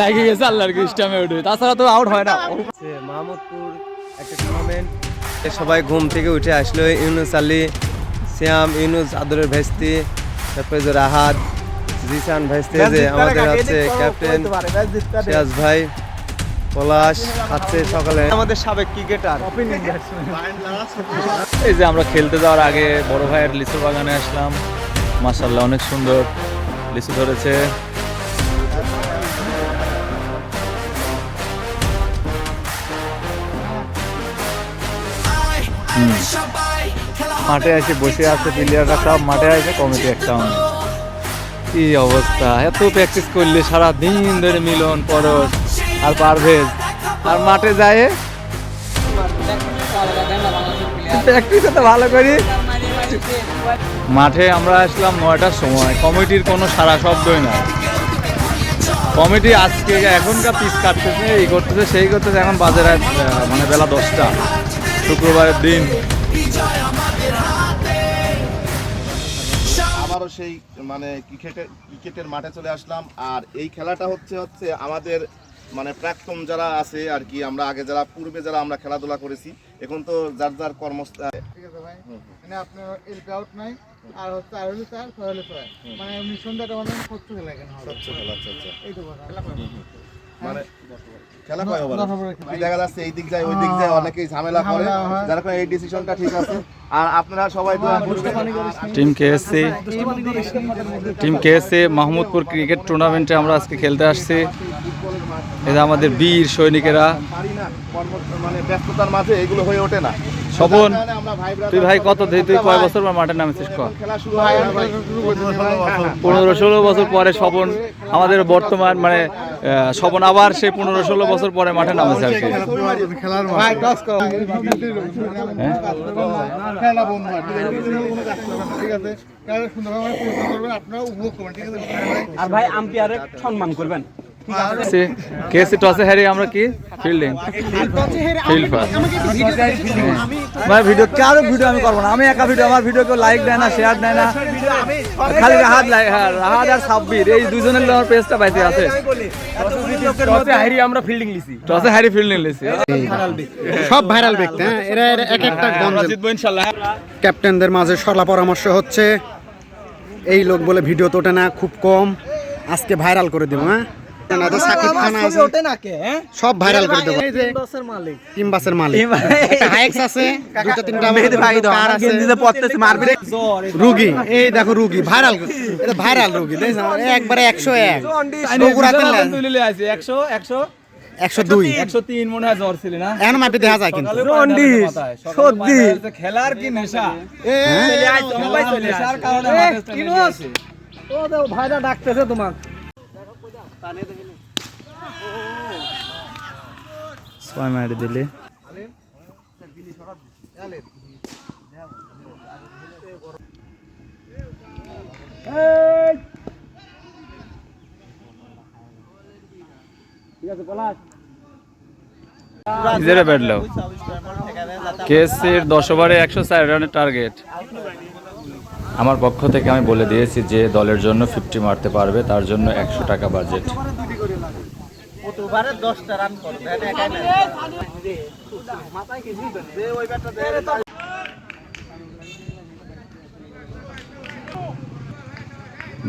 লাগে গেছে আল্লাহর কৃষ্টামে উঠে। তাছাড়া তো আউট হয় না। মাহমুদপুর একটা টুর্নামেন্ট সবাই ঘুম থেকে উঠে আসলো। ইউনুস আলী শ্যাম ইউনুস আদরের ভেস্তি তারপরে যে রাহাত জিসান ভেস্তি যে আমাদের হচ্ছে ক্যাপ্টেন সিরাজ ভাই পলাশ আছে সকালে। আমাদের সাবেক ক্রিকেটার এই যে আমরা খেলতে যাওয়ার আগে বড় ভাইয়ের লিচু বাগানে আসলাম। মাসাল্লাহ অনেক সুন্দর। লিচু ধরেছে। মাঠে এসে বসে আছে প্লেয়াররা সব মাঠে আছে কমিটি একটা কি অবস্থা? এত প্র্যাকটিস করলে সারা দিন ধরে মিলন, পরশ, আর পারভেজ আর মাঠে যায় প্র্যাকটিস ভালো করি। মাঠে আমরা আসলাম নয়টার সময়। কমিটির কোনো সারা শব্দই না কমিটি আজকে এখনকার পিস কাটতেছে এই করতেছে সেই করতেছে এখন বাজে রাত আহ, মানে বেলা দশটা। শুক্রবারের দিন। আবারও সেই মানে ক্রিকেটের ক্রিকেটের মাঠে চলে আসলাম। আর এই খেলাটা হচ্ছে হচ্ছে আমাদের মানে প্রাক্তন যারা আছে আর কি আমরা আগে যারা পূর্বে যারা আমরা খেলাধুলা করেছি এখন তো যার যার কর্মস্থল মানে আপনার এলপি আউট নাই আর হচ্ছে আর হলো চার ছয় হলো ছয় মানে এমনি সন্ধ্যাটা অনেক স্বচ্ছ খেলা এখানে হবে স্বচ্ছ খেলা আচ্ছা আচ্ছা এই তো কথা মানে খেলা কয় ওভার দশ ওভারে খেলা। দেখা যাচ্ছে এই দিক যায় ওই দিক যায় অনেকেই ঝামেলা করে। যার কারণে এই ডিসিশনটা ঠিক আছে। আর আপনারা সবাই দোয়া করবেন। Team KSC team KSC Mahmudpur cricket টুর্নামেন্টে আমরা আজকে খেলতে আসছি। এটা আমাদের বীর সৈনিকেরা। মানে ব্যস্ততার মাঝে এগুলো হয়ে ওঠে না। স্বপন, তুই ভাই কত তুই তুই কয় বছর পর মাঠে নামেছিস হয় পনেরো ষোলো বছর পরে স্বপন আমাদের বর্তমান মানে স্বপন আবার সেই পনেরো ষোলো বছর পরে মাঠে নামেছে আর কি আর ভাই আম্পায়ারে সম্মান করবেন। কেএসসি টসে হারিয়ে আমরা কি? ফিল্ডিং ফিল্ড ফার্স্ট ভাই ভিডিও কারও ভিডিও আমি করব না। আমি একা ভিডিও আমার ভিডিও কেউ লাইক দেয় না শেয়ার দেয় না। খালি রাহাত হ্যাঁ রাহাত আর সাব্বির এই দুজনের আমার পেজটা পাইছে আছে। টসে হারি আমরা ফিল্ডিং লিছি টসে হারি ফিল্ডিং লিছি সব ভাইরাল ব্যক্তি হ্যাঁ এরা এক একটা ক্যাপ্টেনদের মাঝে সরলা পরামর্শ হচ্ছে। এই লোক বলে ভিডিও তো না খুব কম। আজকে ভাইরাল করে দেবো হ্যাঁ? না তো সাকিব খান আছে। সব ভাইরাল করে দেবো। এই যে। টিম বাসের মালিক। হাইক্স আছে দুটো তিনটা কার আছে? রুগী। এই দেখো রুগী ভাইরাল এটা ভাইরাল রুগী দেখছেন একবারে একশো দুই একশো তিন মনে হয় জ্বর ছিল না? এখন মাপে দেখা যায় কিন্তু। সত্যি। খেলার কি নেশা? নেশার কারণে। ভাইরা ডাকতেছে তোমার। ছয় মারি দিলে ব্যাটলো কেএসসির দশ ওভারে একশো চার রানের টার্গেট আমার পক্ষ থেকে আমি বলে দিয়েছি যে দলের জন্য ফিফটি মারতে পারবে তার জন্য একশো টাকা বাজেট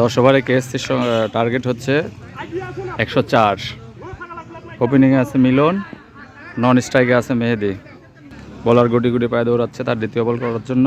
দশ ওভারে কেএসসির টার্গেট হচ্ছে একশো চার। ওপেনিংয়ে আছে মিলন নন স্ট্রাইকে আছে মেহেদি। বলার গুটি গুটি পায়ে দৌড়াচ্ছে তার দ্বিতীয় বল করার জন্য।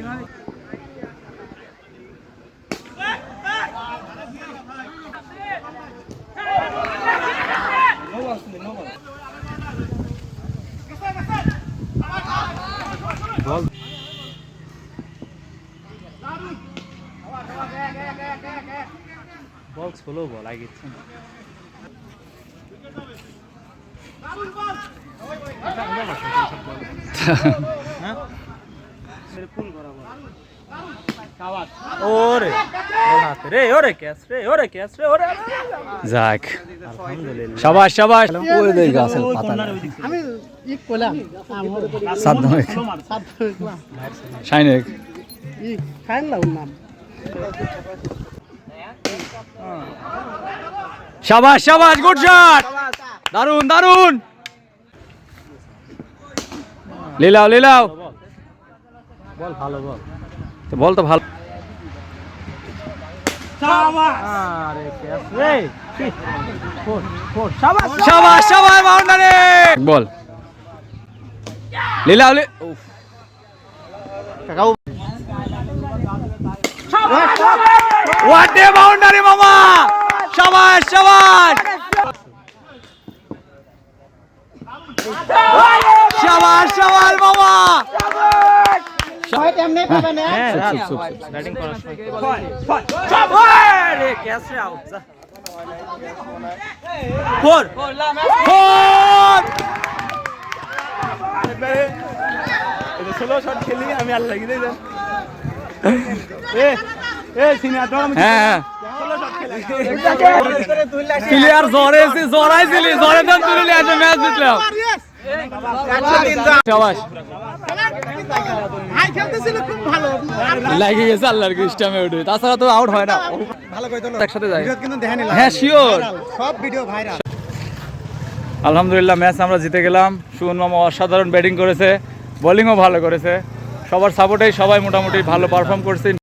এইভাবে। বল বল ছোলো বল আগে হ্যাঁ? ওরে ওর রে ওরে ক্যাচ রে ওরে ক্যাচ রে ওরে যাক। দেই গাছের পাতা আমি ই নাম। শাবাশ শাবাশ গুড শট। দারুণ দারুণ লীলাও লীলাও। বল ভালো বল। বল তো ভালো। বাউন্ডারি! বল। মামা! শাবাশ শাবাশ শাবাশ শাবাশ মামা! হয় এমনি পাবে না? ব্যাটিং করার ফোর। ফোর হ্যাঁ জ্বরে দাম তুলে নিয়ে ম্যাচ জিতলাম। শাবাশ হাই খুব ভালো। লাগে গেছে আল্লাহর তাছাড়া তো আউট হয় না। ভালো করে তোলো একসাথে যায়। কিন্তু দেখেনি হ্যাঁ শিওর সব ভিডিও ভাইরাল। আলহামদুলিল্লাহ ম্যাচ আমরা জিতে গেলাম। সুমন মামা অসাধারণ ব্যাটিং করেছে। বোলিংও ভালো করেছে। সবার সাপোর্টেই সবাই মোটামুটি ভালো পারফর্ম করছে।